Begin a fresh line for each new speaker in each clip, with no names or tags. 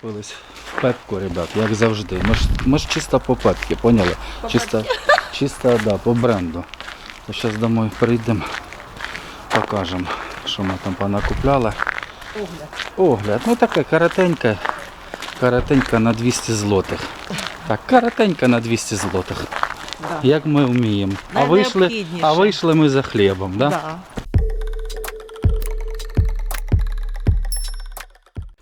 Купились в пепку, ребят, як завжди. Ми ж, ми ж чисто по пепці, поняли? Чисто, чисто да, по бренду. То зараз домой прийдемо, покажемо, що ми там понакупляли.
Огляд.
Огляд, ну таке коротеньке, коротеньке на 200 злотих. Так, коротеньке на 200 злотих.
Да.
Як ми вміємо. А вийшли, а вийшли ми за хлібом, да?
Да.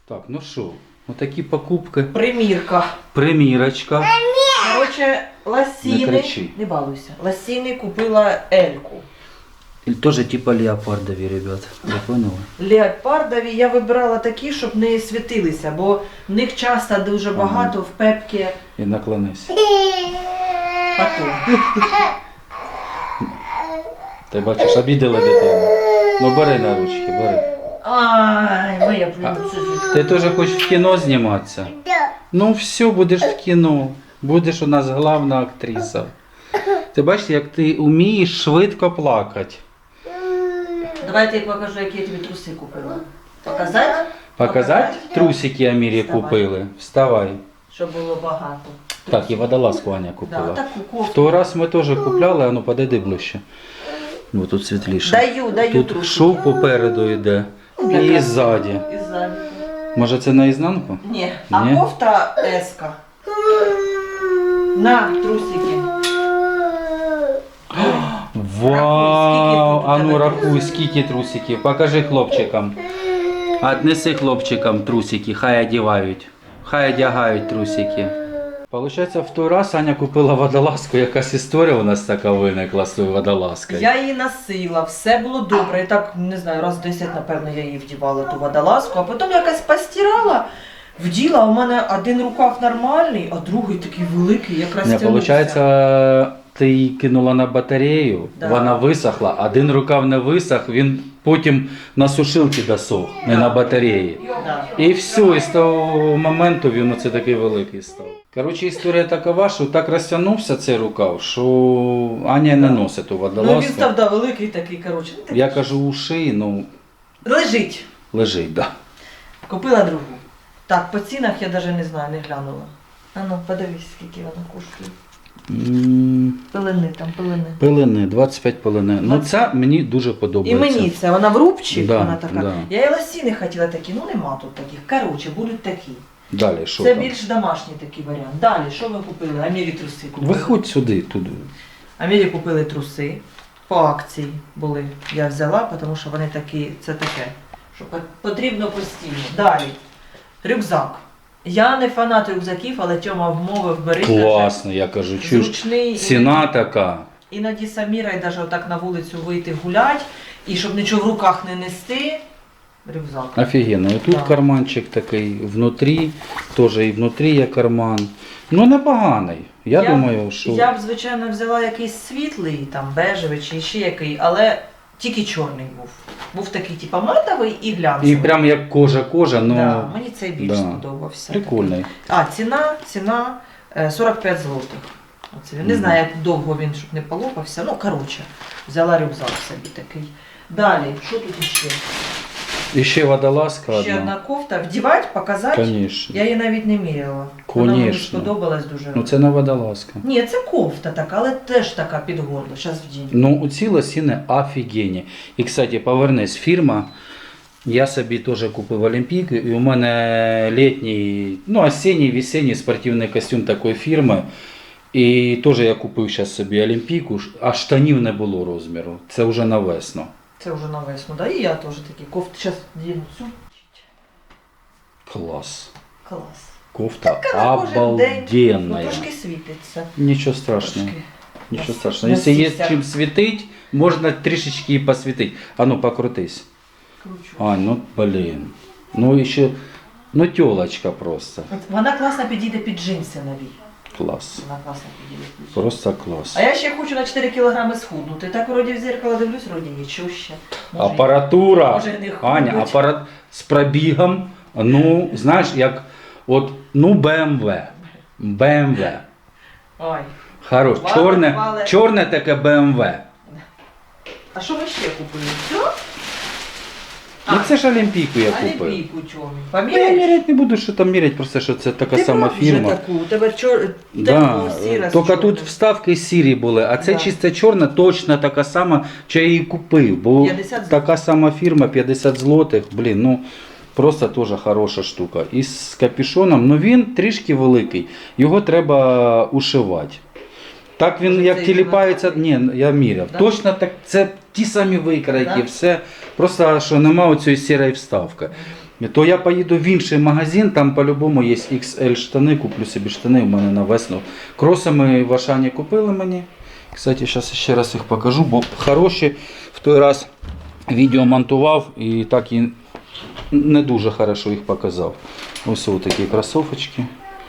Так, ну що, отакі покупки.
Примірка.
Примірочка.
Короче,
Не
ласіни.
кричи.
Не балуйся. Ласіни купила Ельку.
І Теж типа леопардові, ребят. Ви поняли?
Леопардові я вибирала такі, щоб не світилися, бо в них часто дуже багато в пепки
І наклонись.
пату.
Ти бачиш, обідала дитину. Ну бери на ручки, бери.
Ай, моя принцеса.
Ти теж хочеш в кіно зніматися? Ну все, будеш в кіно. Будеш у нас головна актриса. Ти бачиш, як ти вмієш швидко плакати.
Давайте я покажу, які я тобі труси купила. Показати?
Показати? Трусики Амірі
Вставай.
купили. Вставай.
Щоб було багато.
Так, і водолазку Аня
Да,
купила.
таку
В
кофту.
той раз ми теж купляли, а ну подойди ближче. Ну тут світліше.
Даю, даю
Тут
трусики.
шов попереду йде і ззаді.
І ззаді.
Може це наізнанку?
Ні. А
Ні?
кофта еска. На, трусики.
Вау! А ну рахуй, скільки трусиків. Покажи хлопчикам. Отнеси хлопчикам трусики, хай одягають. Хай одягають трусики. Получається, в той раз Аня купила водолазку, якась історія у нас така виникла з тою водолазкою.
Я її носила, все було добре. І так, не знаю, раз 10, напевно, я її вдівала ту водолазку, а потім якась постирала, вділа, у мене один рукав нормальний, а другий такий великий, як
Не, получається, ти її кинула на батарею,
Да.
вона висохла, один рукав не висох, він потім на сушилці досох, не на батареї. І все, і з того моменту він оце такий великий став. Коротше, історія такова, що так розтягнувся цей рукав, що Аня не носить ту
Ну він став да, великий такий, коротше. ну.
Я кажу, у шиї, ну,
Лежить.
лежить, да.
Купила другу. Так, по цінах я навіть не знаю, не глянула. А ну, подивись, скільки вона коштує. Пилини там, пилини.
Пилини, 25 пилини. Ну
20.
ця мені дуже подобається.
І мені це, вона в рубчик,
Да,
вона така.
да.
Я і лосіни хотіла такі, ну нема тут таких. Коротше, будуть такі.
Далі, що
це
там?
більш домашній такий варіант. Далі, що ми купили? Амірі труси купили.
Виходь сюди, туди.
Амірі купили труси. По акції були. Я взяла, тому що вони такі, це таке, що по- потрібно постійно. Далі. Рюкзак. Я не фанат рюкзаків, але Тьома вмовив бери.
Класно, я кажу, чуєш,
Зручний.
ціна така.
Іноді Саміра і навіть отак на вулицю вийти гулять, і щоб нічого в руках не нести. Рюкзак.
Офігенно. І тут
Да.
карманчик такий внутрі, теж і внутрі є карман. Ну непоганий. Я, думаю, що
Я б, звичайно, взяла якийсь світлий, там, бежевий чи ще який, але тільки чорний був. Був такий, типу, матовий і глянцевий.
і прям як кожа-кожа, ну
да, мені цей більш
да.
сподобався.
прикольний.
А, ціна, ціна е, 45 злотих. Оце він. Не знаю, як довго він, щоб не полопався. Ну, коротше, взяла рюкзак собі такий. Далі, що тут ще?
І ще водолазка
Ще
одна.
одна кофта. Вдівати, показати.
Конечно.
Я її навіть не міряла. Вона мені
Конечно.
сподобалась дуже.
Ну це не водолазка.
Ні, це кофта така, але теж така під горло. Зараз вдінь.
Ну, ці лосіни офігенні. І, кстати, повернись, фірма. Я собі теж купив Олімпійку, і у мене літній, ну, осінній, весенній спортивний костюм такої фірми. І теж я купив зараз собі Олімпійку, а штанів не було розміру. Це вже на весну.
Це вже на весну, да? І я теж такі кофти. Зараз діну цю.
Клас.
Клас.
Кофта
Така на кожен день. Ну,
обалденна.
трошки світиться.
Нічого страшного.
Трошки.
Нічого
Нас-
страшного. Якщо є
насівся.
чим світить, можна трішечки і посвітити. А ну покрутись.
Кручу.
А, ну блін. Ну і ще. Ну тілочка просто.
От Вона класно підійде під джинси нові.
Клас.
Вона класно підійде.
Просто клас.
А я ще хочу на 4 кілограми схуднути. Так вроді в зеркало дивлюсь, вроді нічого ще. Може,
Апаратура.
може, не
Аня, апарат з пробігом. Ну, знаєш, як от, ну, BMW. BMW.
Ой.
Хорош.
Вале,
Чорне,
вале.
чорне таке BMW.
А що ми ще купили? Все?
Ну це ж Олімпійку я купив.
Олімпійку чому?
Ну, я
Поміряєш?
міряти не буду, що там міряти, просто що це така
Ти
сама
брав вже
фірма.
таку, у тебе чор...
Да,
темно-сіра з
тільки тут
чорним.
вставки сірі були, а це
Да.
чисто чорна, точно така сама, що я її купив. Бо
50 злотих.
така сама фірма, 50 злотих, блін, ну просто теж хороша штука. І з капюшоном, ну він трішки великий, його треба ушивати. Так він
Може,
як
це і
тіліпається, ні, я міряв.
Да?
Точно так, це ті самі викройки,
Да?
все. Просто що нема оцієї сірої вставки. То я поїду в інший магазин, там по-любому є XL штани, куплю собі штани, у мене на весну. Кроси ми в Ашані купили мені. Кстати, зараз ще раз їх покажу, бо хороші. В той раз відео монтував і так і не дуже хорошо їх показав. Ось ось такі кросовочки.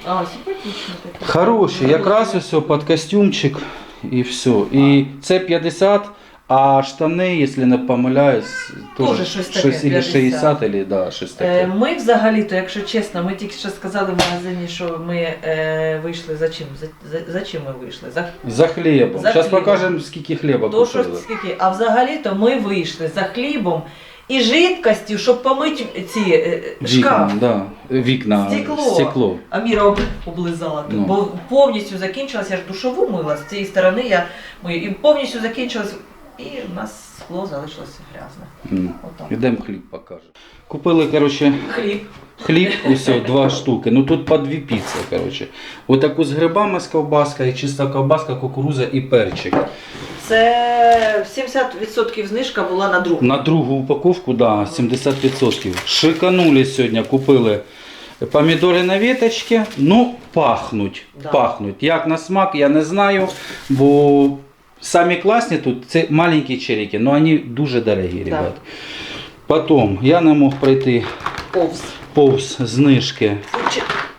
А, симпатично таке.
Хороші, якраз ось під костюмчик і все. І це 50, а штани, якщо не помиляюсь,
Тоже
теж
щось таке,
щось или
50.
60, или, да, щось таке.
Е, Ми взагалі-то, якщо чесно, ми тільки що сказали в магазині, що ми е, вийшли за чим? За, за, за чим ми вийшли? За
За хлібом.
За
Зараз
хлібом.
покажемо, скільки хліба
то, що
купили.
скільки. А взагалі-то ми вийшли за хлібом і жидкостю, щоб помити ці е, е, шкаф.
Вікна, да. Вікна,
Стекло.
стекло.
Аміра об- облизала тут,
Ну.
бо повністю закінчилась, я ж душову мила з цієї сторони, я мию, і повністю закінчилась, і в нас скло залишилося грязне. Отак.
Ідемо хліб покажемо. Купили, коротше,
Хліб.
хліб, ось два штуки. Ну тут по дві піци, коротше. Отаку з грибами з ковбаскою, чиста ковбаска, кукуруза і перчик.
Це 70% знижка була на другу.
На другу упаковку, да, 70%. Шиканули сьогодні, купили помідори на веточці, ну пахнуть.
Да.
Пахнуть. Як на смак, я не знаю, бо самі класні тут це маленькі черіки, але вони дуже дорогі, ребят. Потім я не мог пройти
Повз.
повз знижки.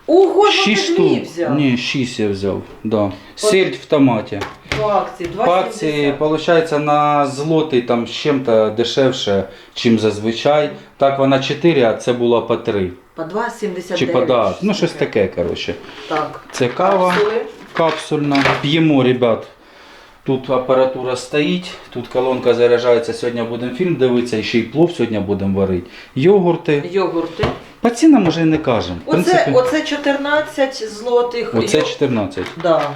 Ого, ну ти
6
дві
штук.
взяв.
Ні, 6 я взяв. Да. Сельдь в томаті.
По акції,
По акції, виходить, на злотий там з чим-то дешевше, чим зазвичай. Так вона 4, а це було по 3.
По 2,79.
Чи по да, ну щось таке, коротше.
Так.
Це кава капсульна. П'ємо, ребят. Тут апаратура стоїть, тут колонка заряджається. Сьогодні будемо фільм дивитися, і ще й плов сьогодні будемо варити. Йогурти.
Йогурти.
По цінам уже не кажемо. В
Оце,
принципі,
оце 14 злотих.
оце
Йо-
14.
Да.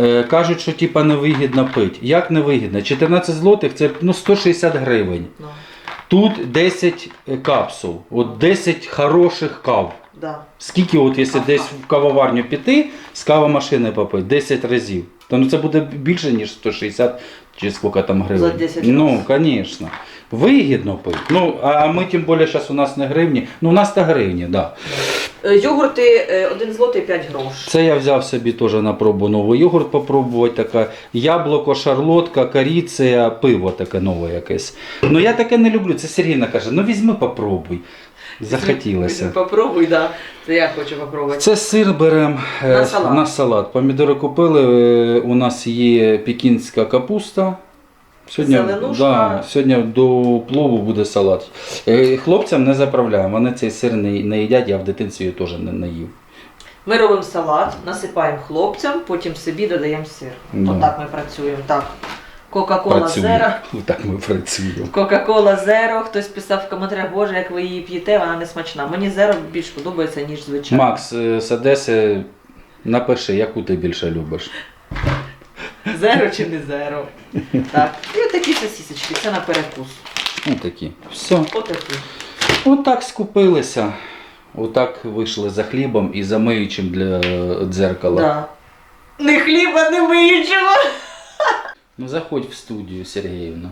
Е, кажуть, що типа невигідно пити. Як невигідно? 14 злотих це ну, 160 гривень.
Ну,
Тут 10 капсул, от 10 хороших кав.
Да.
Скільки, от, якщо десь в кавоварню піти, з кавомашини попити, 10 разів. То ну, це буде більше, ніж 160 чи скільки там гривень.
За 10
Ну, звісно. Вигідно пити. Ну, а ми тим більше зараз у нас не гривні. Ну, у нас та гривні, так. Да.
Е, Йогурти 1 злотий 5 грош.
Це я взяв собі теж на пробу новий йогурт попробувати. Така яблуко, шарлотка, коріція, пиво таке нове якесь. Ну я таке не люблю. Це Сергійна каже, ну візьми, попробуй. Захотілося.
Попробуй, да. Це я хочу попробувати.
Це сир беремо
На салат.
на салат. Помідори купили. е, У нас є пекінська капуста. Сьогодні, да, сьогодні до плову буде салат. Е, Хлопцям не заправляємо, вони цей сир не, не їдять, я в дитинстві його теж не, не їв.
Ми робимо салат, насипаємо хлопцям, потім собі додаємо сир.
Да.
Отак ми працюємо. Так. Кока-кола зеро.
Так ми працюємо.
Кока-кола зеро. Хтось писав в коментарях, боже, як ви її п'єте, вона не смачна. Мені зеро більш подобається, ніж звичайно.
Макс е, з Одеси, напиши, яку ти більше любиш.
Зеро чи не зеро. Так. І отакі сосісочки, це на перекус.
Ну такі. Все.
Отакі.
Отак скупилися. Отак вийшли за хлібом і за миючим для е, дзеркала.
Да. Не хліба, не миючого.
Ну заходь в студію, Сергіївна.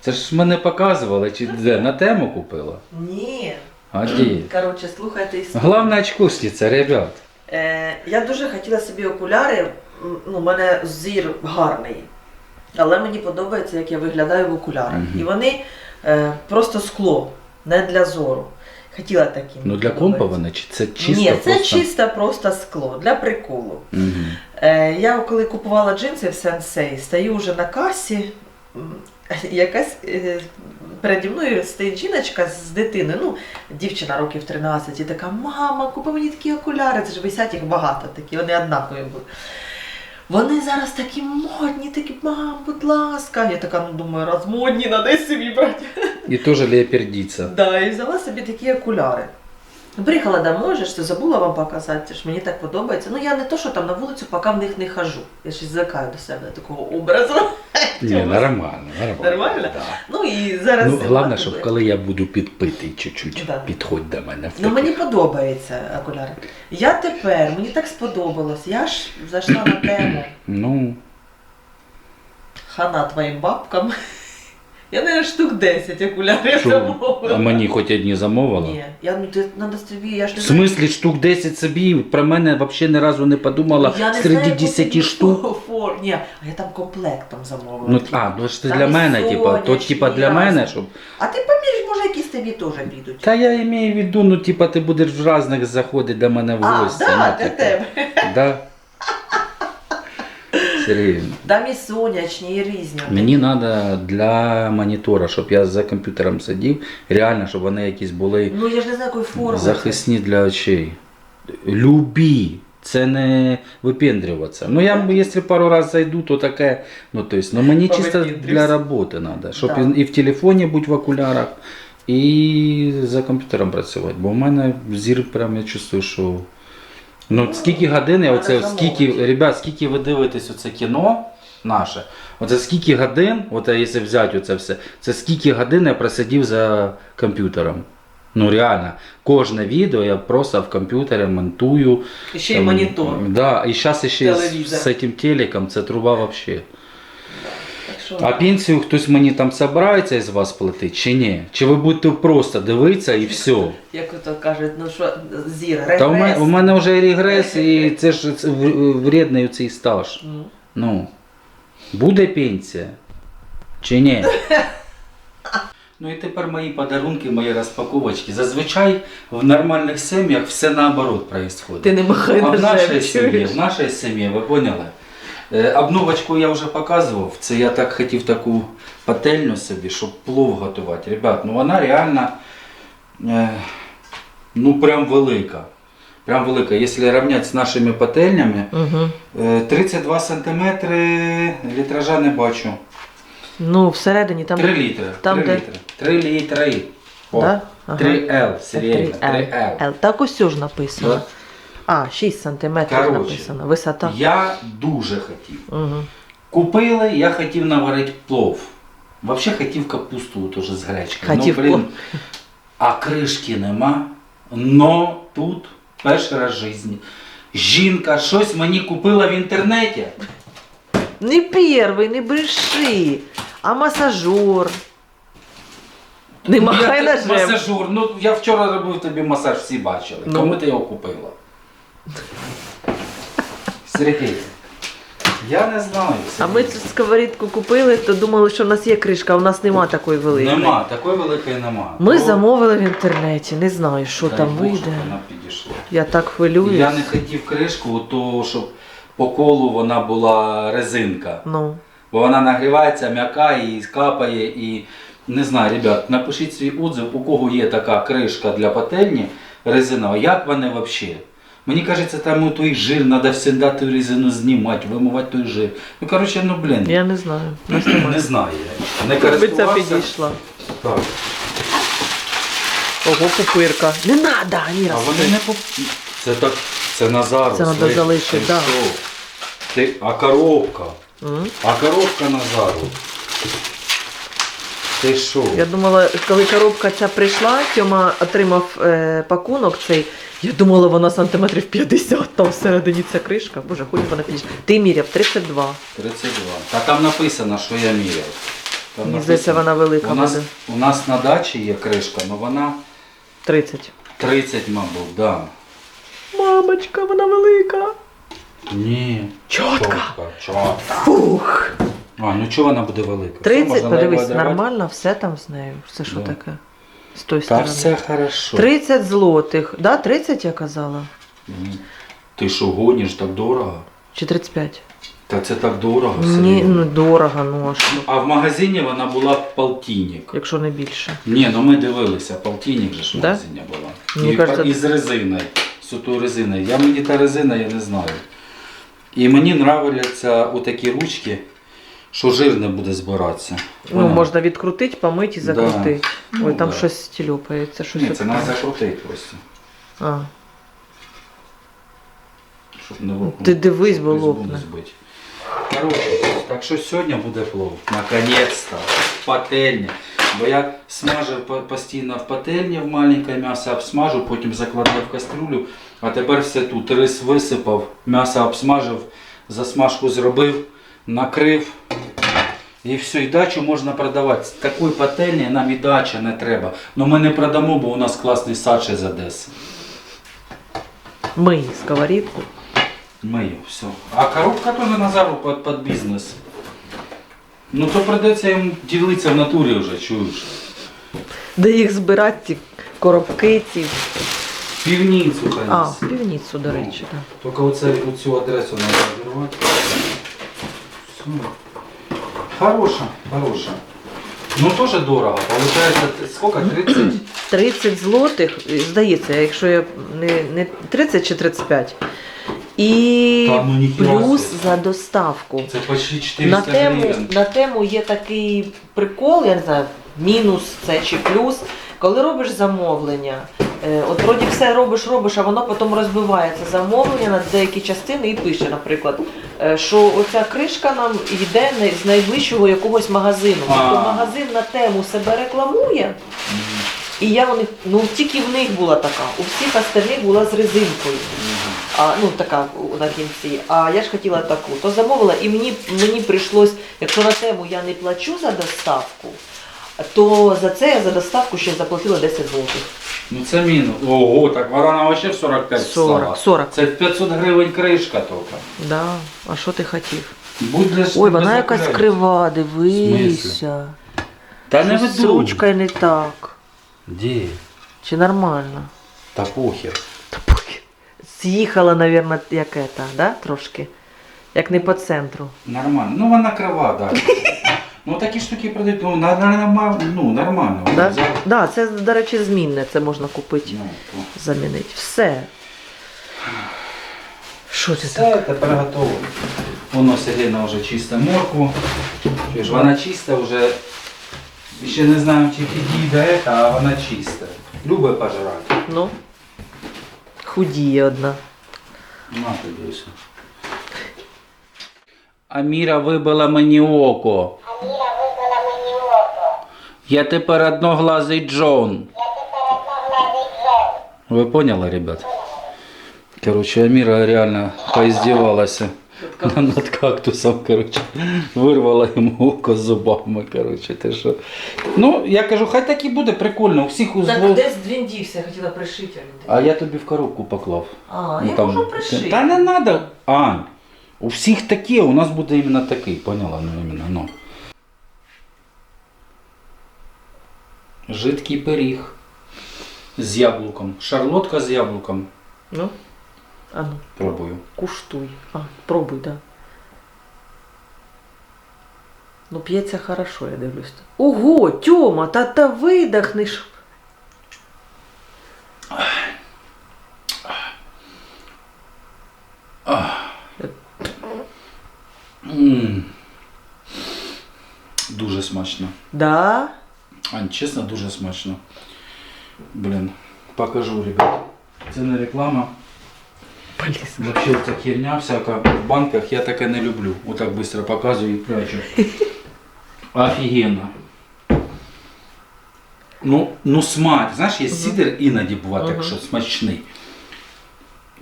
Це ж мене показували, чи де? На тему купила?
Ні.
А де?
Коротше, слухайте історію.
Главна очкусниця, ребят.
Е, я дуже хотіла собі окуляри. Ну, у мене зір гарний. Але мені подобається, як я виглядаю в окулярах.
Мгм.
І вони е, просто скло, не для зору. Хотіла такі.
Ну для компа вони, чи це чисто
Ні, це
просто?
чисто просто скло для приколу.
Угу.
Е, я коли купувала джинси в сенсей, стою вже на касі, якась е, переді мною стоїть жіночка з дитиною, ну, дівчина років 13, і така, мама, купи мені такі окуляри, це ж висять їх багато такі, вони однакові були. Вони зараз такі модні, такі, мам, будь ласка. Я така, ну думаю, раз модні, надо й собі брати.
І теж леопердіця.
Да, і взяла собі такі окуляри. Приїхала домой, же, що забула вам показати, що мені так подобається. Ну я не то, що там на вулицю, поки в них не хожу. Я ж звикаю до себе такого образу.
Ні, нормально, нормально.
Нормально?
Да.
Ну і зараз.
Ну, головне, щоб коли я буду підпитий чуть-чуть,
Да.
підходь до мене. в
Ну мені подобається окуляри. Я тепер, мені так сподобалось. Я ж зайшла на тему
Ну,
хана твоїм бабкам. Я, наверное, штук 10 окулярів замовила.
а мені хоч одні замовила?
Ні, я ну ти надо собі, я ж
В
не знаю.
смислі штук 10 собі, про мене взагалі ні разу не подумала
Я не
серед
знаю,
10 штук.
фор- Ні, а я там комплектом замовила.
Ну, а, ну ж
Там
для
і
мене, типа, то
сонячні,
типа для
і
мене, щоб.
А ти поміриш, може, якісь тобі теж підуть.
Та я маю в виду, ну типа ти будеш в різних заходити до мене в
а,
гості.
да,
ну,
для
типа.
тебе.
Да. Серйозно.
Там і сонячні, і різні.
Мені треба для монітора, щоб я за комп'ютером сидів, реально, щоб вони якісь були
Ну я ж не знаю, якої форми. це.
захисні для очей. Любі. Це не випендрюватися. Ну я, якщо пару разів зайду, то таке. Ну, то есть, ну мені чисто
Повипендрюсь.
для роботи треба. Щоб
Да.
і, і в телефоні бути в окулярах, і за комп'ютером працювати. Бо в мене зір прям я чувствую, що. Ну, скільки годин, я оце, скільки, ребят, скільки ви дивитесь оце кіно наше, оце скільки годин, от якщо взяти оце все, це скільки годин я просидів за комп'ютером. Ну реально, кожне відео я просто в комп'ютері монтую.
І ще й монітор.
Да, і зараз ще з, з цим телеком це труба взагалі.
Що,
А пенсію хтось мені там собирається із вас платити чи ні? Чи ви будете просто дивитися і все?
як то кажуть, ну що, зір,
Та у мене, у мене вже регрес і це ж це в- вредний цей стаж.
Ну.
Ну, буде пенсія? Чи ні? Ну і тепер мої подарунки, мої розпаковочки. Зазвичай в нормальних сім'ях все наоборот происходит.
Ти не махай
А в нашій
ножем,
сім'ї,
чуєш?
в нашій сім'ї, ви поняли? Е, Обновочку я вже показував. Це я так хотів таку пательню собі, щоб плов готувати. Ребят, ну вона реально е, ну прям велика. Прям велика. Якщо рівняти з нашими пательнями,
Угу.
е, 32 сантиметри літража не бачу.
Ну, всередині там.
3 літри.
там
3
де-
літри. 3 літри. О,
Да? Ага.
3L, серійно. 3L.
L. Так ось ж написано.
Да.
А, 6 сантиметрів
Короче,
написано. Висота.
Я дуже хотів.
Угу.
Купили, я хотів наварити плов. Вообще хотів капусту теж з гречкою.
Хотів
ну, блін, а кришки нема. Но тут перший раз в житті. Жінка щось мені купила в інтернеті.
Не перший, не бреши. А масажер. Не махай
я,
ножем.
масажур. Ну, я вчора робив тобі масаж, всі бачили.
Ну.
Кому ти його купила? Сергій. Я не знаю.
А ми цю сковорідку купили, то думали, що в нас є кришка, а в нас нема такої великої.
Нема, такої великої нема.
Ми
То-
замовили в інтернеті, не знаю, що
Дай
там
Бог,
вийде.
Вона підійшла.
Я так хвилююсь.
Я не хотів кришку, то щоб по колу вона була резинка.
Ну.
Бо вона нагрівається, м'яка і капає. І не знаю, ребят, напишіть свій отзив, у кого є така кришка для пательні резинова, як вони взагалі? Мені кажеться, там у той жир, треба завжди ту резину знімати, вимивати той жир. Ну, коротше, ну блін,
Я не знаю.
Не знаю я. Не
це
користувався.
підійшла.
Так.
Ого, пупирка. Не надо, Аніра.
А вони не поп... Це так, це Назару.
Це надо
слышиш,
залишити,
ти
да.
що? Ти, а коробка.
М?
А коробка Назару. Ти що?
Я думала, коли коробка ця прийшла, Тьома отримав е, пакунок цей. Я думала, вона сантиметрів 50, там всередині ця кришка. Боже, хоч вона підійшла. Ти міряв 32.
32. Та там написано, що я міряв. Там
Мені здається, вона велика
у нас,
буде.
у нас на дачі є кришка, але вона
30.
30, мабуть, да.
Мамочка, вона велика.
Ні.
Чотка.
Чотка, чотка.
Фух.
А, ну чого вона буде велика?
30,
можна
подивись, нормально, все там з нею. Все що
Да.
таке? З тої
Та
сторони.
все хорошо.
30 злотих. Да, 30 я казала?
Ні. Ти що гониш так дорого?
Чи 35?
Та це так дорого.
Ні,
серйозно.
ну дорого, ну а що?
А в магазині вона була полтинник.
Якщо не більше.
Ні, ну ми дивилися, полтинник же ж в
Да?
магазині була.
Мені
і,
кажется,
і з резиною. Отою резиною. Я мені та резина, я не знаю. І мені нравляться отакі ручки, що жир не буде збиратися.
Ну,
Поняла?
можна відкрутити, помити і
Да.
закрутити.
Ну,
Ой, там
да.
щось тільопається, щось.
Ні, це треба
отаке.
закрутити просто.
А,
Щоб не лопнути.
Ти дивись, бо лопне.
Коротше, так що сьогодні буде плов. Наконець-то. Пательня. Бо я смажив по- постійно в пательні в маленьке м'ясо, обсмажу, потім закладав в кастрюлю, а тепер все тут. Рис висипав, м'ясо обсмажив, засмажку зробив, накрив. І все, і дачу можна продавати. З такої пательні нам і дача не треба. Ну ми не продамо, бо у нас класний сад ще з Одеси.
Мий сковорідку.
Мою, все. А коробка тоже Назару под, под бізнес. Ну то придеться їм ділитися в натурі вже, чуєш.
Де їх збирати, ті коробки ці.
Півницю
А, в півницю, до речі, так.
Тільки оце, оцю адресу треба зірвати. Хороша, хороша. Ну теж дорого. Получається, скільки? 30?
30 злотих, здається, якщо я не, не 30 чи 35. І
Та, ну, ніхіра
плюс
собі.
за доставку.
Це почти
На
400
тему,
гривень.
на тему є такий прикол, я не знаю, мінус це чи плюс. Коли робиш замовлення, е, от вроді все робиш, робиш, а воно потім розбивається замовлення на деякі частини і пише, наприклад, що оця кришка нам йде з найближчого якогось магазину. Тобто магазин на тему себе рекламує, і я у них, ну тільки в них була така, у всіх остальних була з резинкою. А, ну така на кінці. А я ж хотіла таку. То замовила, і мені, мені прийшлось, якщо на тему я не плачу за доставку, то за це я за доставку ще заплатила 10 злотих.
Ну це мінус. Ого, так вона взагалі 45
40,
стала.
40.
Це 500 гривень кришка тільки.
Да. А що ти хотів?
Будеш
Ой,
тебе
вона якась крива, дивися.
Та не
Щось з
веду.
ручкою не так.
Де?
Чи нормально?
Та похер.
Та похер. З'їхала, мабуть, як ета, да? трошки. Як не по центру.
Нормально. Ну вона крива, так. ну такі штуки продають, ну, на, на, на, ну нормально.
Да?
Взяв,
Да, це, до речі, змінне, це можна купити,
Ну, то.
замінити. Все. Що ти так?
Все, тепер готово. Воно Сергійна вже чиста моркву. Чуєш, вона чиста вже. Ще не знаю, чи підійде, це, а вона чиста. Любить пожрати.
Ну, худіє одна.
На тобі. Аміра вибила мені око.
Аміра вибила мені око.
Я тепер одноглазий Джон.
Я тепер одноглазий Джон.
Ви поняли, ребят? Короче, Аміра реально поиздевалася над кактусом, короче. Вирвала йому око зубами, короче, ти що. Ну, я кажу, хай так і буде, прикольно, у всіх у
Так десь двіндівся, хотіла пришити.
А я тобі в коробку поклав.
А,
Ну,
я
там-
можу пришити.
Та не треба, Ань. У всіх такі, у нас буде іменно такий, поняла? Ну, іменно, ну. Жидкий пиріг з яблуком. Шарлотка з яблуком.
Ну, а ну,
Пробую.
куштуй. А, пробуй, да. Ну, п'ється хорошо, я дивлюсь. Ого, Тьома, та та видохнеш.
М. Дуже смачно.
Да?
Ань, чесно, дуже смачно. Блін, покажу, ребят. Це не реклама. Вообще ця херня всяка в банках я таке не люблю. Отак быстро показую і прячу. Офігенно. Ну, ну смак. Знаєш, є сідер іноді буває так, що смачний.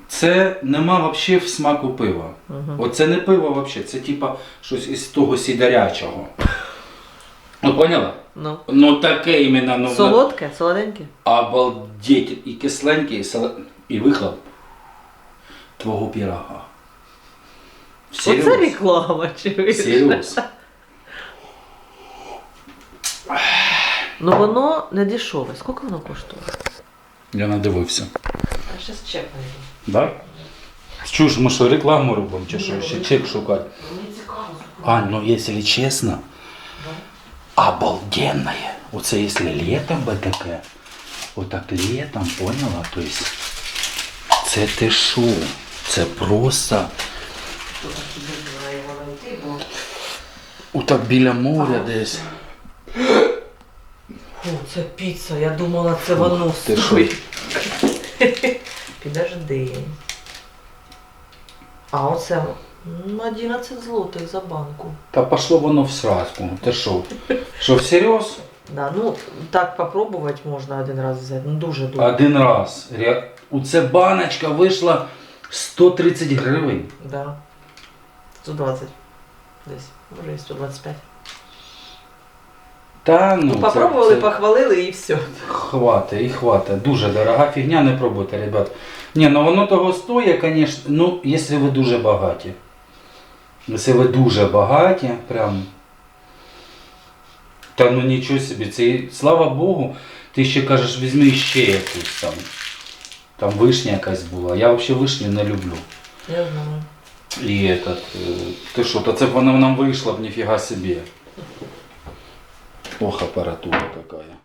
Це нема взагалі в смаку пива. Оце не пиво взагалі, це типа щось із того сідарячого. Ну, поняла?
Ну.
Ну таке іменно. Ну,
Солодке, солоденьке?
Обалдеть. І кисленький, і, сала... і вихлоп твого пірога.
Оце реклама, чи ви?
Серйоз.
Ну воно не дешеве. Скільки воно коштує?
Я надивився.
А зараз чек найду.
Да? Чуєш, ми що рекламу робимо, чи що? Ще чек шукати.
Мені цікаво.
А, ну якщо чесно, обалденное. Оце якщо літом би таке, отак літом, поняла? То есть, це ти шо? Це просто
що так
Отак біля моря десь.
Фу, це піца, я думала, це воно
Ти що?
Підожди. А оце 11 злотих за банку.
Та пошло воно в сраку. Ти що? Що всерйоз?
Да, ну так попробувати можна один раз взяти. Ну дуже дуже.
Один раз. Ре- Оце баночка вийшла 130 гривень.
Да. 120. Десь. Може і 125.
Та ну,
Ну,
це-
попробували,
це
похвалили і все.
Хватить і хватить. Дуже дорога фігня, не пробуйте, ребят. Ні, ну воно того стоїть, звісно, ну, якщо ви дуже багаті. Ви дуже багаті, прям. Та ну нічого собі, це слава Богу, ти ще кажеш, візьми ще якусь там. Там вишня якась була. Я взагалі вишню не люблю.
Я знаю.
І этот, е, ти що, то це б вона нам вийшла б ніфіга собі. Ох, апаратура така.